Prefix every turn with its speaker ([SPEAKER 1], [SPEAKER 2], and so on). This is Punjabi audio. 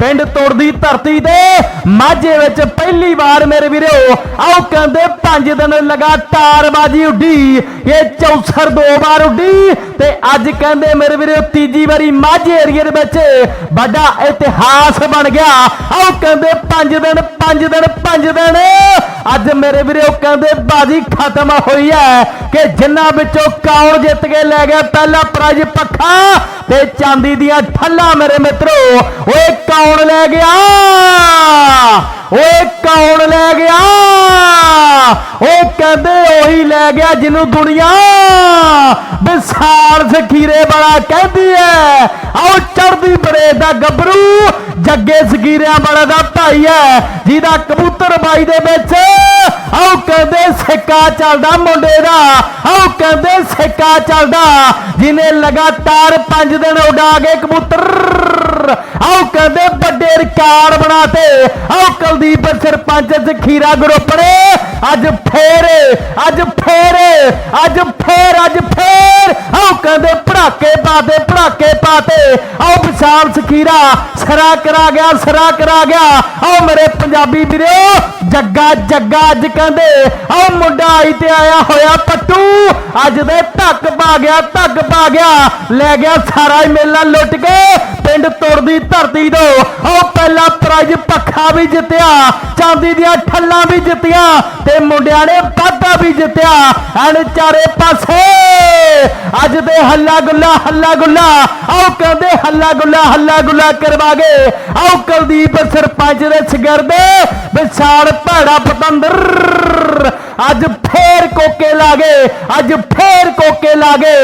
[SPEAKER 1] ਪਿੰਡ ਤੋੜਦੀ ਧਰਤੀ ਤੇ ਮਾਝੇ ਵਿੱਚ ਪਹਿਲੀ ਵਾਰ ਮੇਰੇ ਵੀਰੋ, ਆਓ ਕਹਿੰਦੇ 5 ਦਿਨ ਲਗਾਤਾਰ ਬਾਜੀ ਉੱਡੀ। ਇਹ ਚੌਸਰ ਦੋ ਵਾਰ ਉੱਡੀ ਤੇ ਅੱਜ ਕਹਿੰਦੇ ਮੇਰੇ ਵੀਰੋ, ਤੀਜੀ ਵਾਰੀ ਮਾਝੇ ਏਰੀਏ ਦੇ ਵਿੱਚ ਵੱਡਾ ਇਤਿਹਾਸ ਬਣ ਗਿਆ। ਆਓ ਕਹਿੰਦੇ 5 ਦਿਨ 5 ਦਿਨ 5 ਦਿਨ। ਅੱਜ ਮੇਰੇ ਵੀਰੋ, ਕਹਿੰਦੇ ਬਾਜੀ ਖਤਮ ਹੋਈ ਹੈ ਕਿ ਜਿਨ੍ਹਾਂ ਵਿੱਚੋਂ ਕੌਣ ਜਿੱਤ ਕੇ ਲੈ ਗਿਆ ਪਹਿਲਾ ਪ੍ਰਾਈਜ਼ ਪੱਖਾ ਤੇ ਚਾਂਦੀ ਦੀਆਂ ਠੱਲਾਂ ਮੇਰੇ ਮਿੱਤਰੋ। ਓਏ ਕੌਣ ਲੈ ਗਿਆ? ਓਏ ਕੌਣ ਲੈ ਗਿਆ? ਉਹ ਕਹਿੰਦੇ ਉਹੀ ਲੈ ਗਿਆ ਜਿਹਨੂੰ ਦੁਨੀਆ ਵਿਸਾਲ ਜ਼ਖੀਰੇ ਵਾਲਾ ਕਹਿੰਦੀ ਹੈ ਆਓ ਚੜਦੀ ਬੜੇ ਦਾ ਗੱਭਰੂ, ਜੱਗੇ ਜ਼ਖੀਰਿਆਂ ਵਾਲਾ ਦਾ ਭਾਈ ਹੈ ਜਿਹਦਾ ਕਬੂਤਰ ਬਾਈ ਦੇ ਵਿੱਚ। ਆਓ ਕਹਿੰਦੇ ਸਿੱਕਾ ਚੱਲਦਾ ਮੁੰਡੇ ਦਾ। ਆਓ ਕਹਿੰਦੇ ਸਿੱਕਾ ਚੱਲਦਾ, ਜਿਹਨੇ ਲਗਾਤਾਰ 5 ਦਿਨ ਉਡਾ ਕੇ ਕਬੂਤਰ ਆਓ ਕਹਿੰਦੇ ਵੱਡੇ ਰਿਕਾਰਡ ਬਣਾਤੇ। ਆਓ ਕੁਲਦੀਪ ਸਰਪੰਚ ਜ਼ਖੀਰਾ ਗਰੁੱਪ ਨੇ। ਅੱਜ ਫੇਰ ਅੱਜ ਫੇਰ ਅੱਜ ਫੇਰ ਅੱਜ ਫੇਰ। ਆਓ ਕਹਿੰਦੇ ਪੜਾਕੇ ਪਾਤੇ ਪੜਾਕੇ ਪਾਤੇ। ਆਓ ਵਿਸ਼ਾਲ ਜ਼ਖੀਰਾ ਸਰਾ ਕਰਾ ਗਿਆ, ਸਰਾ ਕਰਾ ਗਿਆ। ਆਓ ਮੇਰੇ ਪੰਜਾਬੀ ਵੀਰੋ, ਜੱਗਾ ਜੱਗਾ ਅੱਜ ਕਹਿੰਦੇ। ਆਓ ਮੁੰਡਾ ਆਈ ਤੇ ਆਇਆ ਹੋਇਆ ਪੱਟੂ। ਅੱਜ ਦੇ ਗਿਆ ਧੱਕ ਪਾ ਗਿਆ। ਲੈ ਗਿਆ ਸਾਰਾ ਹੀ ਮੇਲਾ ਲੁੱਟ ਕੇ। ਪਿੰਡ ਤੋੜਦੀ ਧਰਤੀ ਤੋਂ ਉਹ ਪਹਿਲਾ ਪ੍ਰਾਈਜ਼ ਪੱਖਾ ਵੀ ਜਿੱਤਿਆ, ਚਾਂਦੀ ਦੀਆਂ ਠੱਲਾਂ ਵੀ ਜਿੱਤੀਆਂ ਤੇ ਮੁੰਡਿਆਂ ਨੇ ਵਾਧਾ ਵੀ ਜਿੱਤਿਆ। ਐਨ ਚਾਰੇ ਪਾਸੇ ਅੱਜ ਦੇ ਹੱਲਾ ਗੁੱਲਾ ਹੱਲਾ ਗੁੱਲਾ। ਆਓ ਕਹਿੰਦੇ ਹੱਲਾ ਗੁੱਲਾ ਹੱਲਾ ਗੁੱਲਾ ਕਰਵਾ ਗਏ। ਆਓ ਕੁਲਦੀਪ ਸਰਪੰਚ ਦੇ ਸ਼ਗਿਰਦੇ ਵਿਸ਼ਾਲ ਭੈੜਾ ਪਤੰਦਰ। ਅੱਜ ਕੋਕੇ ਲਾਗੇ ਅੱਜ ਫੇਰ ਕੋਕੇ ਲਾਗੇ